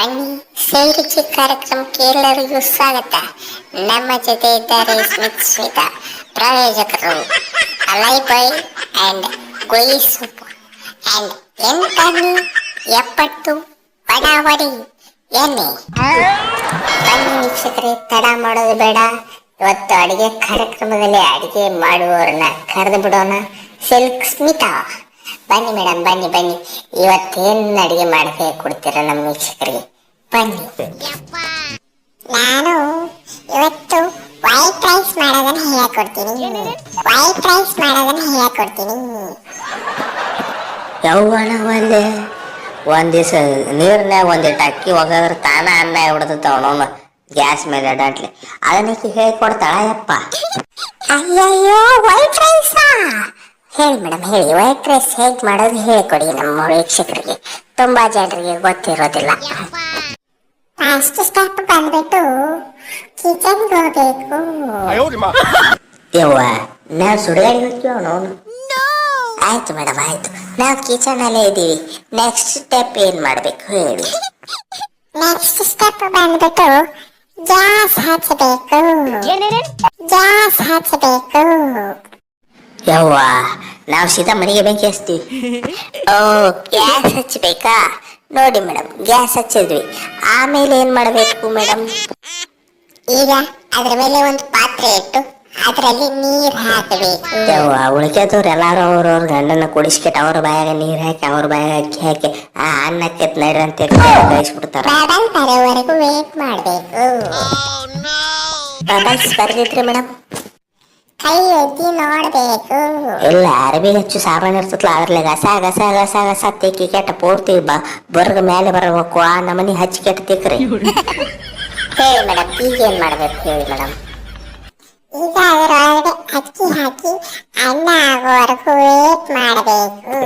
ಬನ್ನಿ ಸೇರಿಸಿ ಕಾರ್ಯಕ್ರಮಕ್ಕೆ ಎಲ್ಲರಿಗೂ ಸ್ವಾಗತ. ನಮ್ಮ ಜೊತೆ ಇದ್ದಾರೆ ಸ್ಮಿತ್ ಸ್ಮಿತಾ ಪ್ರಾಯೋಜಕರು ಅಲೈ ಬಾಯ್ ಅಂಡ್ ಗೋಯಿ ಸೂಪ್. ಅಂಡ್ ಎಂಟನಿ ಎಪ್ಪತ್ತು ಬಡಾವಡಿ ಎಣ್ಣೆ. ಬನ್ನಿ ವೀಕ್ಷಕರೇ, ತಡ ಮಾಡೋದು ಬೇಡ. ಇವತ್ತು ಅಡುಗೆ ಕಾರ್ಯಕ್ರಮದಲ್ಲಿ ಅಡುಗೆ ಮಾಡುವವರನ್ನ ಕರೆದು ಬಿಡೋಣ. ಸಿಲ್ಕ್ ಸ್ಮಿತಾ. ಬನ್ನಿ ಮೇಡಮ್ ಬನ್ನಿ ಬನ್ನಿ. ಇವತ್ತೇನು ಅಡುಗೆ ಮಾಡದೆ ಕೊಡ್ತೀರ ನಮ್ಮ ವೀಕ್ಷಕರಿಗೆ? ಬನ್ನಿ. ನಾನು ಇವತ್ತು ವೈಟ್ ರೈಸ್ ಮಾಡೋದನ್ನ ಹೇಳ್ಕೊಡ್ತೀನಿ. ವೈಟ್ ರೈಸ್ ಮಾಡೋದನ್ನ ಹೇಳ್ಕೊಡ್ತೀನಿ. ಯೌವನ ಒಂದೇ ಒಂದ್ ದಿವಸ ನೀರ್ನ್ಯಾಗ ಒಂದಿಟ್ಟು ಅಕ್ಕಿ ಒಗದ್ರ ತಾನ ಅನ್ನ ಹಿಡ್ದತ್ತ ಅವನವನು ಗ್ಯಾಸ್ ಮೇಲೆ ಅಡಾಟ್ಲಿ ಅದನ್ನಕ್ಕೆ ಹೇಳ್ಕೊಡ್ತಾಳ ಯಪ್ಪ. ಅಯ್ಯಯ್ಯೋ ವೈಟ್ ರೈಸ್ ಹೇಳಿ ಮೇಡಮ್ ಹೇಳಿ. ವೈಟ್ ರೈಸ್ ಹೇಗೆ ಮಾಡೋದು ಹೇಳಿಕೊಡಿ ನಮ್ಮ ವೀಕ್ಷಕರಿಗೆ. ತುಂಬಾ ಜನರಿಗೆ ಗೊತ್ತಿರೋದಿಲ್ಲ. ಫಸ್ಟ್ ಸ್ಟೆಪ್ ಬಂದ್ಬಿಟ್ಟು ಕಿಚನ್ಗೆ ಹೋಗ್ಬೇಕು. ಯವ್ವ ನಾವು ಸುಡುಗಾಡಿ ಹೋಗ್ತೀವಿ ಅವನವನು ಆಯ್ತು ಮೇಡಮ್ ಆಯ್ತು. ನಾವು ಕಿಚನ್ ಅಲ್ಲೇ ಇದ್ದೀವಿ. ನೆಕ್ಸ್ಟ್ ಸ್ಟೆಪ್ ಏನ್ ಮಾಡ್ಬೇಕು ಹೇಳಿ. ನೆಕ್ಸ್ಟ್ ಸ್ಟೆಪ್ ಬಂದ್ಬಿಟ್ಟು ಗ್ಯಾಸ್ ಹಚ್ಚಬೇಕು ಗ್ಯಾಸ್ ಹಚ್ಚಬೇಕು ಯವ್ವ ನಾವು ಸೀದಾ ಮನೆಗೆ ಬೆಂಕಿ ಹಚ್ತೀವಿ. ಓ ಗ್ಯಾಸ್ ಹಚ್ಚಬೇಕಾ ನೋಡಿ ಮೇಡಮ್ ಗ್ಯಾಸ್ ಹಚ್ಚಿದ್ವಿ. ಆಮೇಲೆ ಏನ್ ಮಾಡಬೇಕು ಮೇಡಮ್? ಈಗ ಅದ್ರ ಮೇಲೆ ಒಂದು ಪಾತ್ರೆ ಇಟ್ಟು ಅದರಲ್ಲಿ ನೀರು ಹಾಕಬೇಕು. ಉಳ್ಕೆದವ್ರು ಎಲ್ಲಾರು ಅವ್ರವ್ರ ಗಂಡನ ಕುಡಿಸ್ಬಿಟ್ಟು ಅವ್ರ ಬಾಯಾಗ ನೀರು ಹಾಕಿ ಅವ್ರ ಬಾಯಾಗ ಅಕ್ಕಿ ಹಾಕಿ ಆ ಅನ್ನಕ್ಕೆ ನಡ್ರಿ ಅಂತ ಕಳಿಸ್ಬಿಡ್ತಾರ ಬರೋವರೆಗೂ ವೇಟ್ ಮಾಡಬೇಕು. ಬಬಲ್ಸ್ ಬರ್ದಿದ್ರಿ ಮೇಡಮ್. ಕೈ ಎತ್ತಿ ನೋಡ್ಬೇಕು. ಇಲ್ಲ ಅರಬಿ ಹೆಚ್ಚು ಸಾಬಾನ್ ಇರ್ತತ್ಲ ಅದ್ರಲ್ಲಿ ಗಸ ಗಸ ಗಸ ಗಸ ತಿಕ್ಕಿ ಕೆಟ್ಟ ಪೂರ್ತಿ ಬ ಬರ್ಗ ಮೇಲೆ ಬರಬೇಕು ಆ ನಮನಿ ಹಚ್ಚಿ ಕೆಟ್ಟ ತಿಕ್ರಿ ಹೇಳಿ ಮೇಡಮ್ ಈಗ ಏನ್ ಮಾಡ್ಬೇಕು ಹೇಳಿ ಮೇಡಮ್ ಈಗ ಅದರೊಳಗಡೆ ಅಕ್ಕಿ ಹಾಕಿ ಅನ್ನ ಆಗೋವರೆಗೂ ವೇಟ್ ಮಾಡಬೇಕು.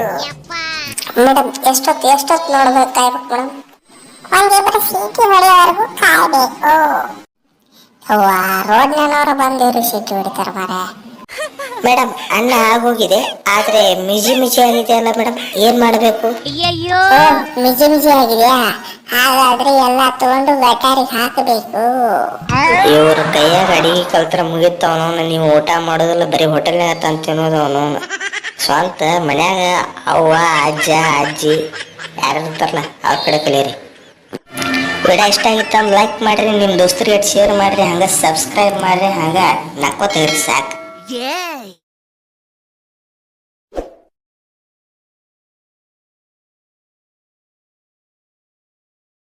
ಮೇಡಮ್ ಎಷ್ಟೊತ್ತು ಎಷ್ಟೊತ್ತು ನೋಡ್ಬೇಕು ಕಾಯ್ಬೇಕು ಮೇಡಮ್ ಒಂದಿಬ್ಬರು ಸೀಟಿ ಹೊಡೆಯೋವರೆಗೂ ಕಾಯ್ಬೇಕು. ರೋಡ್ನವರು ಬಂದಿರು ಸೀಟಿ ಹೊಡಿತಾರ ಮಾರೆ ಮೇಡಮ್ ಅಣ್ಣ ಆಗೋಗಿದೆ ಆದ್ರೆ ಮಿಜಿ ಮಿಜಿ ಆಗಿದೆ ಅಲ್ಲ ಮೇಡಮ್ ಏನ್ ಮಾಡಬೇಕು? ಅಯ್ಯೋ ಮಿಜಿ ಮಿಜಿ ಆಗಿದೆಯಾ? ಹಾಗಾದ್ರೆ ಎಲ್ಲ ತಗೊಂಡು ಗಟಾರಿಗೆ ಹಾಕಬೇಕು. ಇವ್ರ ಕೈಯಾಗ ಅಡಿಗೆ ಕಲ್ತ್ರ ಮುಗಿತ ಅವನವನು ನೀವು ಊಟ ಮಾಡೋದಿಲ್ಲ ಬರೀ ಹೋಟೆಲ್ನಾಗ ತಂದು ತಿನ್ನೋದು ಅವನು ಸ್ವಂತ ಮನ್ಯಾಗ ಅವ್ವ ಅಜ್ಜ ಅಜ್ಜಿ ಯಾರು ಇರ್ತಾರಲ್ಲ ಅವ್ರ ಕಡೆ ಕಲೀರಿ ವಿಡಿಯೋ ಇಷ್ಟ ಆಗಿತ್ತು ಅಂದ್ರೆ ಲೈಕ್ ಮಾಡ್ರಿ ನಿಮ್ಮ ದೋಸ್ತರಿಗೆ ಶೇರ್ ಮಾಡ್ರಿ, ಹಂಗ ಸಬ್ಸ್ಕ್ರೈಬ್ ಮಾಡ್ರಿ, ಹಂಗ ನಕ್ಕೋತೀರಿ ಸಾಕು.